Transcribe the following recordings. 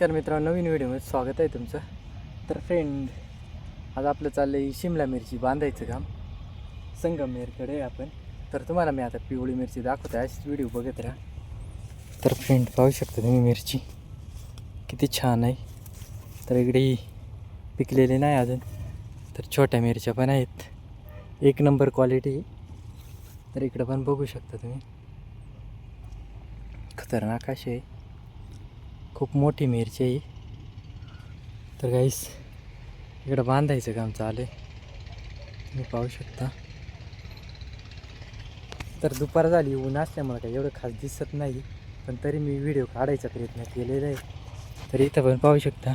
तर मित्रांनो नवीन व्हिडिओमध्ये स्वागत आहे तुमचं. तर फ्रेंड आज आपलं चाललं आहे शिमला मिरची बांधायचं काम. संगमेरकडे आपण. तर तुम्हाला मी आता पिवळी मिरची दाखवतो अशीच व्हिडिओ बघत राहा. तर फ्रेंड पाहू शकता तुम्ही मिरची. किती छान आहे. तर इकडे ही पिकलेली नाही अजून. तर छोट्या मिरच्या पण आहेत. एक नंबर क्वालिटी तर इकडं पण बघू शकता तुम्ही. खतरनाक अशी आहे. खूप मोठी मिरची आहे तर काहीच इकडं बांधायचं काम चालू आहे. तुम्ही पाहू शकता. तर दुपार झाली ऊन असल्यामुळे काही एवढं खास दिसत नाही पण तरी मी व्हिडिओ काढायचा प्रयत्न केलेला आहे. तर इथं पण पाहू शकता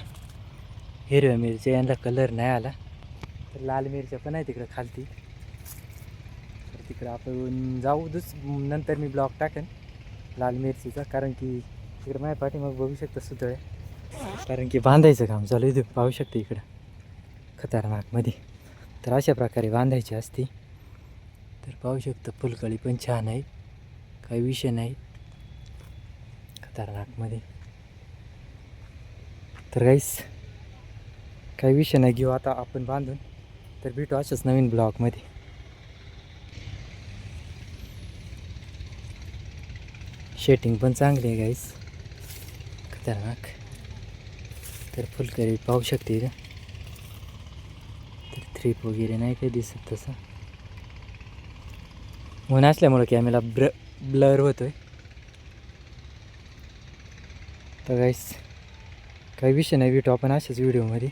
हिरव्या मिरच्या यांना कलर नाही आला. तर लाल मिरच्या पण आहे तिकडं खालती. तर तिकडं आपण जाऊ दुस नंतर मी ब्लॉग टाकेन लाल मिरचीचा कारण की तिकडे माझ्या पाठीमाग बघू शकता सुतळे. कारण की बांधायचं काम चालू आहे इथे. पाहू शकतो इकडं. खतरनाकमध्ये तर अशा प्रकारे बांधायची असती. तर पाहू शकतो फुलकळी पण छान आहे. काही विषय नाही. खतरनाकमध्ये तर काहीच काही विषय नाही. घेऊ आता आपण बांधून. तर भेटू अशाच नवीन ब्लॉगमध्ये. शेटिंग पण चांगली आहे गाईस खतरनाक. तर फुलकरी पाहू शकते का तर थ्रीप वगैरे नाही काही दिसत तसं. ऊन असल्यामुळं कॅमेरा ब्र ब्लर होतो आहे तर काहीच काही विषय नाही भेटू आपण अशाच व्हिडिओमध्ये